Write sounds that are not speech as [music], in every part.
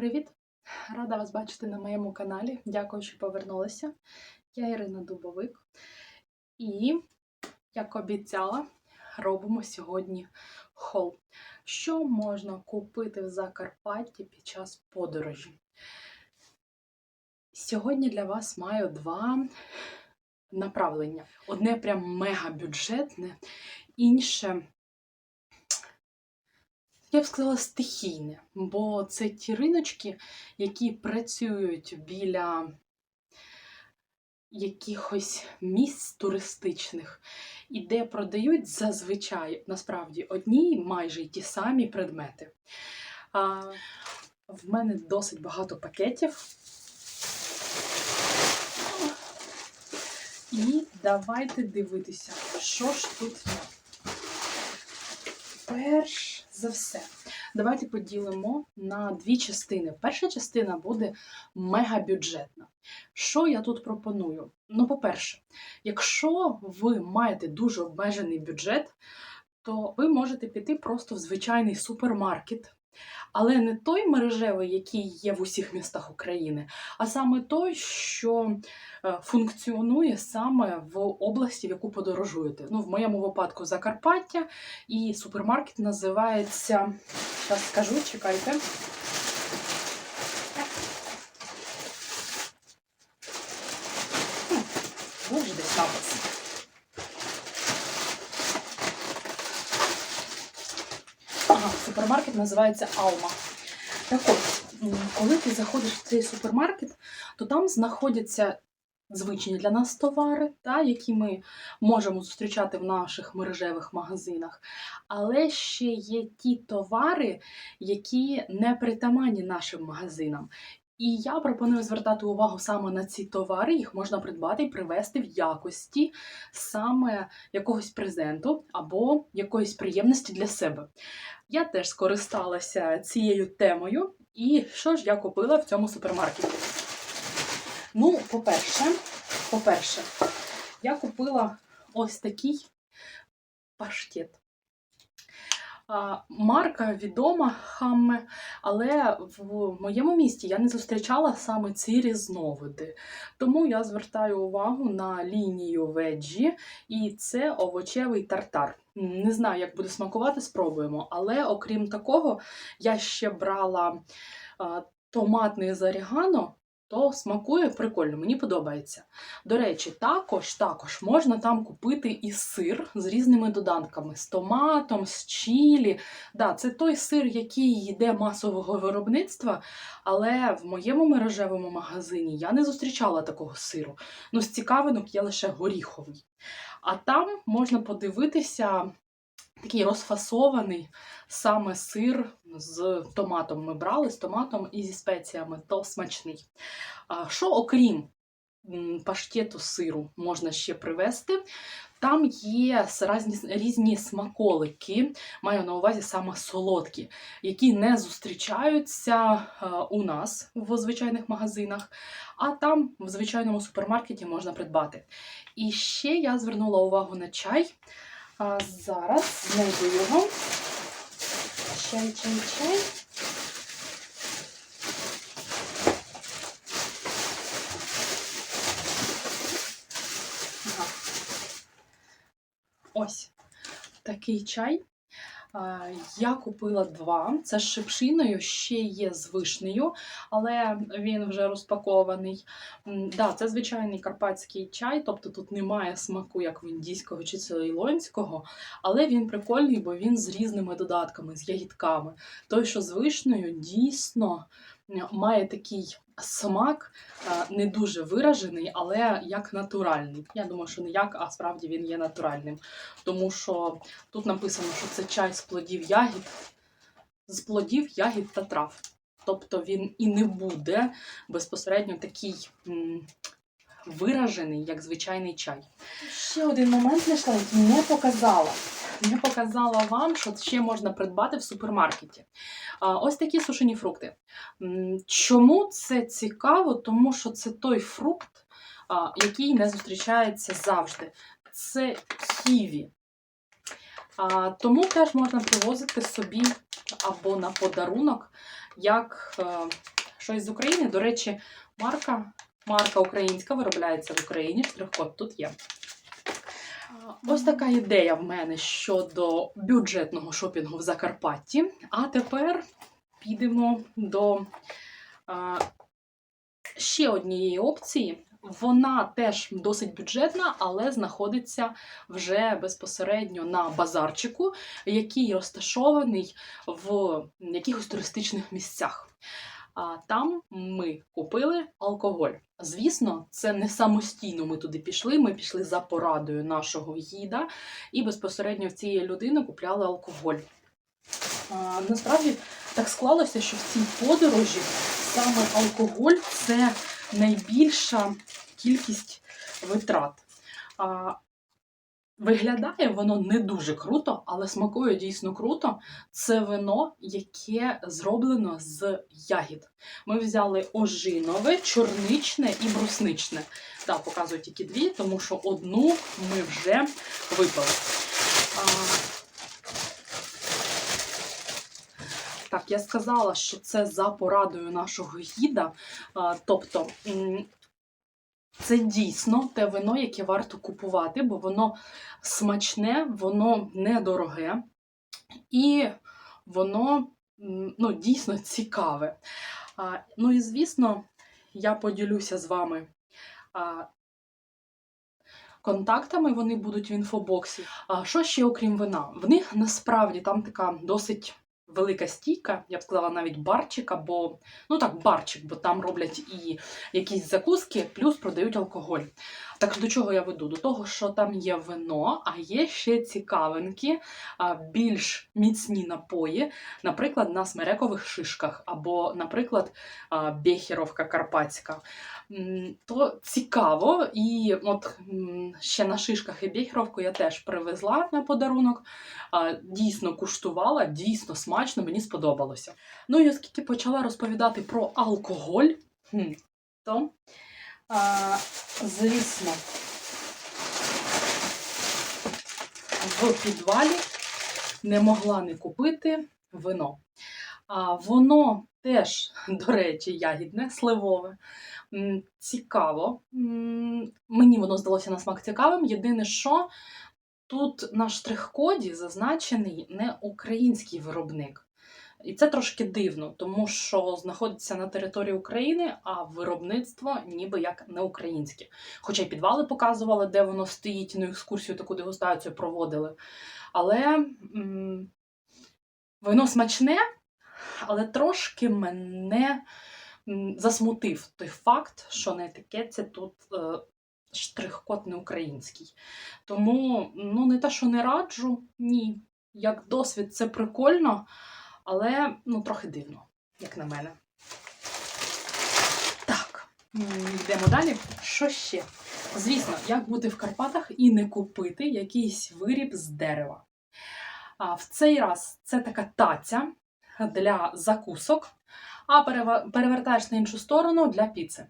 привіт! Рада вас бачити на моєму каналі. Дякую, що повернулися. Я Ірина Дубовик. І, як обіцяла, робимо сьогодні хол. Що можна купити в Закарпатті під час подорожі? Сьогодні для вас маю два направлення. Одне прям мега бюджетне, інше я б сказала, стихійне, бо це ті риночки, які працюють біля якихось місць туристичних, і де продають зазвичай насправді одні майже ті самі предмети. А, в мене досить багато пакетів. І давайте дивитися, що ж тут є. Перш за все, давайте поділимо на дві частини. Перша частина буде мегабюджетна. Що я тут пропоную? Ну, по-перше, якщо ви маєте дуже обмежений бюджет, то ви можете піти просто в звичайний супермаркет. Але не той мережевий, який є в усіх містах України, а саме той, що е, функціонує саме в області, в яку подорожуєте. Ну, в моєму випадку Закарпаття, і супермаркет називається. Зараз скажу, чекайте. Хм, був же десь напис. Ага, супермаркет називається Алма. Так от, коли ти заходиш в цей супермаркет, то там знаходяться звичні для нас товари, та, які ми можемо зустрічати в наших мережевих магазинах. Але ще є ті товари, які не притаманні нашим магазинам. І я пропоную звертати увагу саме на ці товари. Їх можна придбати і привезти в якості саме якогось презенту або якоїсь приємності для себе. Я теж скористалася цією темою. І що ж я купила в цьому супермаркеті? Ну, по-перше, по-перше, я купила ось такий паштет. Марка відома Хамме, але в моєму місті я не зустрічала саме ці різновиди. Тому я звертаю увагу на лінію веджі, і це овочевий тартар. Не знаю, як буде смакувати, спробуємо. Але окрім такого, я ще брала томатний з орігано, то смакує прикольно, мені подобається. До речі, також, також можна там купити і сир з різними доданками: з томатом, з чілі. Да, це той сир, який йде масового виробництва, але в моєму мережевому магазині я не зустрічала такого сиру. Ну, з цікавинок є лише горіховий. А там можна подивитися. Такий розфасований саме сир з томатом. Ми брали з томатом і зі спеціями, то смачний. Що окрім паштету сиру можна ще привезти? Там є різні, різні смаколики, маю на увазі саме солодкі, які не зустрічаються у нас в звичайних магазинах, а там в звичайному супермаркеті можна придбати. І ще я звернула увагу на чай. А зараз знайду його. Чай, чай, чай. Ось такий чай. А, Я купила два. Це з шипшиною, ще є з вишнею, але він вже розпакований. Да, це звичайний карпатський чай, тобто тут немає смаку, як в індійського чи цейлонського, але він прикольний, бо він з різними додатками, з ягідками. Той, що з вишнею, дійсно має такий смак, е, не дуже виражений, але як натуральний. Я думаю, що не як, а справді він є натуральним. Тому що тут написано, що це чай з плодів ягід, з плодів ягід та трав. Тобто він і не буде безпосередньо такий виражений, як звичайний чай. Ще один момент знайшла, який не показала. Не показала вам, що ще можна придбати в супермаркеті. Ось такі сушені фрукти. Чому це цікаво? Тому що це той фрукт, який не зустрічається завжди. Це ківі. Тому теж можна привозити собі або на подарунок як е, щось з України. До речі, марка, марка українська виробляється в Україні. Штрих-код тут є. Ось така ідея в мене щодо бюджетного шопінгу в Закарпатті. А тепер підемо до ще однієї опції. Вона теж досить бюджетна, але знаходиться вже безпосередньо на базарчику, який розташований в якихось туристичних місцях. А там ми купили алкоголь. Звісно, це не самостійно ми туди пішли. Ми пішли за порадою нашого гіда і безпосередньо в цієї людини купляли алкоголь. А, насправді так склалося, що в цій подорожі саме алкоголь це найбільша кількість витрат. А, Виглядає воно не дуже круто, але смакує дійсно круто. Це вино, яке зроблено з ягід. Ми взяли ожинове, чорничне і брусничне. Так, показую тільки дві, тому що одну ми вже випили. А... Так, я сказала, що це за порадою нашого гіда. А, тобто, це дійсно те вино, яке варто купувати, бо воно смачне, воно недороге і воно ну, дійсно цікаве. А, ну і звісно, я поділюся з вами а, контактами, вони будуть в інфобоксі. А що ще окрім вина? В них насправді там така досить велика стійка, я б сказала, навіть барчик, або ну так, барчик, бо там роблять і якісь закуски, плюс продають алкоголь. Так до чого я веду? До того, що там є вино, а є ще цікавинки, більш міцні напої, наприклад, на смерекових шишках, або, наприклад, а, бехеровка карпатська. То цікаво, і от ще на шишках і бехеровку я теж привезла на подарунок. Дійсно куштувала, дійсно смачно, мені сподобалося. Ну і оскільки почала розповідати про алкоголь, то, а, звісно, в підвалі не могла не купити вино. А воно теж, до речі, ягідне, сливове. Цікаво. Мені воно здалося на смак цікавим. Єдине, що тут на штрих-коді зазначений не український виробник. І це трошки дивно, тому що знаходиться на території України, а виробництво ніби як не українське. Хоча й підвали показували, де воно стоїть, ну екскурсію таку дегустацію проводили. Але м, воно смачне, але трошки мене м, засмутив той факт, що на етикетці тут е, штрих-код не український. Тому ну, не те, що не раджу, ні. Як досвід, це прикольно, але ну, трохи дивно, як на мене. Так, йдемо далі. Що ще? Звісно, як бути в Карпатах і не купити якийсь виріб з дерева. А в цей раз це така таця для закусок, а перевертаєш на іншу сторону для піци.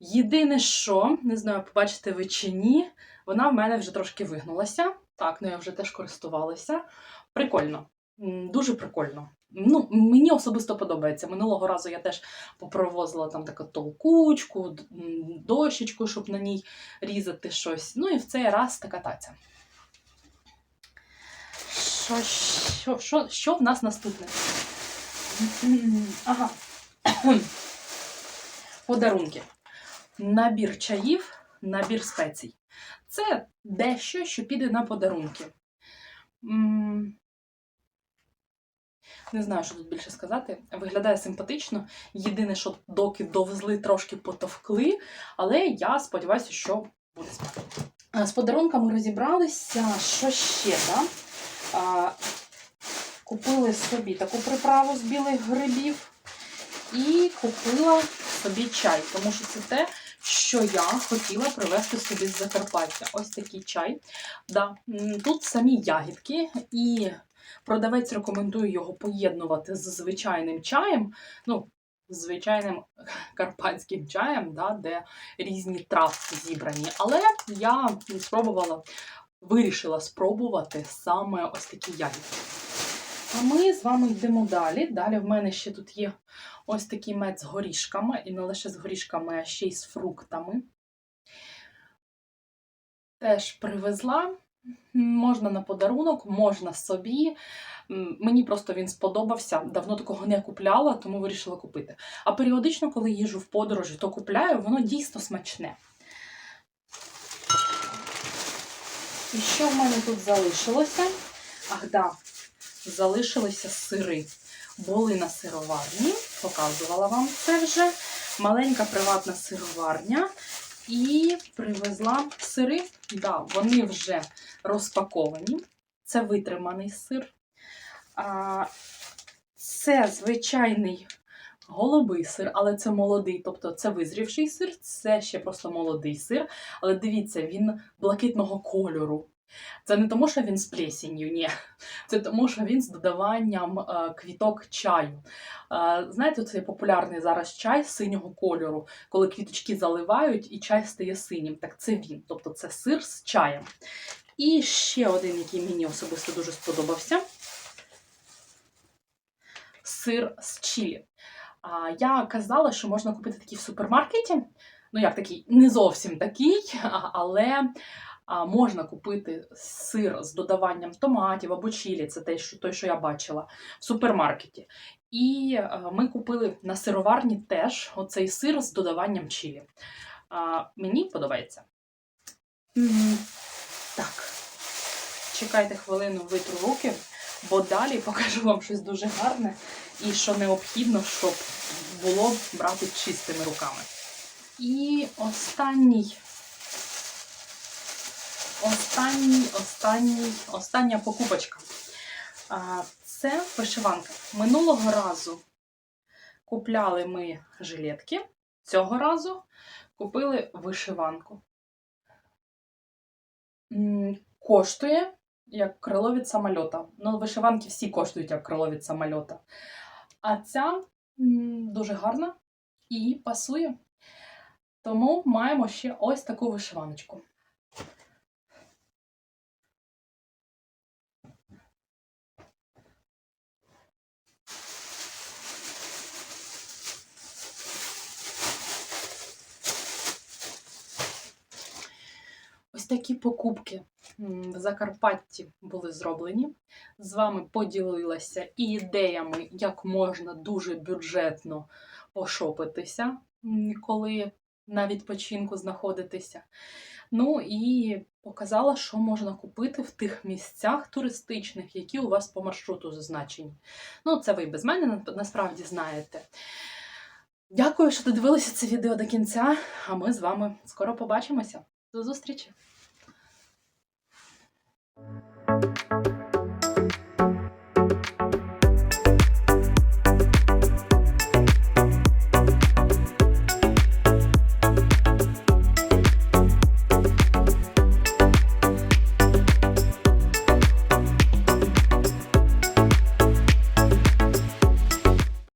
Єдине, що, не знаю, побачите ви чи ні, вона в мене вже трошки вигнулася. Так, ну я вже теж користувалася. Прикольно. Дуже прикольно. Ну, мені особисто подобається. Минулого разу я теж попровозила там таку толкучку, дощечку, щоб на ній різати щось. Ну і в цей раз така таця. Що, що, що, що в нас наступне? Ага. Подарунки. Набір чаїв, набір спецій. Це дещо, що піде на подарунки. Не знаю, що тут більше сказати. Виглядає симпатично. Єдине, що доки довезли, трошки потовкли, але я сподіваюся, що буде. З подарунками розібралися. Що ще? Да? А, Купили собі таку приправу з білих грибів і купила собі чай, тому що це те, що я хотіла привезти собі з Закарпаття. Ось такий чай. Да. Тут самі ягідки, і продавець рекомендує його поєднувати з звичайним чаєм. Ну, звичайним [laughs] карпатським чаєм, да, де різні травки зібрані. Але я спробувала, вирішила спробувати саме ось такі ягідки. А ми з вами йдемо далі. Далі в мене ще тут є ось такий мед з горішками, і не лише з горішками, а ще й з фруктами. Теж привезла. Можна на подарунок, можна собі. Мені просто він сподобався. Давно такого не купляла, тому вирішила купити. А періодично, коли їжу в подорожі, то купляю, воно дійсно смачне. І що в мене тут залишилося? Ах, да, залишилися сири. Були на сироварні, показувала вам це вже. Маленька приватна сироварня. І привезла сири. Да, вони вже розпаковані. Це витриманий сир. А, це звичайний голубий сир, але це молодий, тобто це визрівший сир, це ще просто молодий сир. Але дивіться, він блакитного кольору. Це не тому, що він з плесінню, ні. Це тому, що він з додаванням е, квіток чаю. Е, знаєте, цей популярний зараз чай синього кольору, коли квіточки заливають і чай стає синім. Так це він. Тобто це сир з чаєм. І ще один, який мені особисто дуже сподобався сир з чилі. А, я казала, що можна купити такий в супермаркеті. Ну, як такий, не зовсім такий, але можна купити сир з додаванням томатів або чилі, це те, що, той, що я бачила, в супермаркеті. І ми купили на сироварні теж оцей сир з додаванням чилі. А, мені подобається. Так, чекайте хвилину, витру руки, бо далі покажу вам щось дуже гарне і що необхідно, щоб було брати чистими руками. І останній, останній, останній, остання покупочка. Це вишиванка. Минулого разу купляли ми жилетки, цього разу купили вишиванку. Коштує як крило від самольота. Ну, вишиванки всі коштують як крило від самольота. А ця дуже гарна і пасує. Тому маємо ще ось таку вишиваночку. Ось такі покупки в Закарпатті були зроблені. З вами поділилася і ідеями, як можна дуже бюджетно пошопитися, коли на відпочинку знаходитися. Ну і показала, що можна купити в тих місцях туристичних, які у вас по маршруту зазначені. Ну, це ви без мене насправді знаєте. Дякую, що додивилися це відео до кінця, а ми з вами скоро побачимося. До зустрічі! Mm-hmm.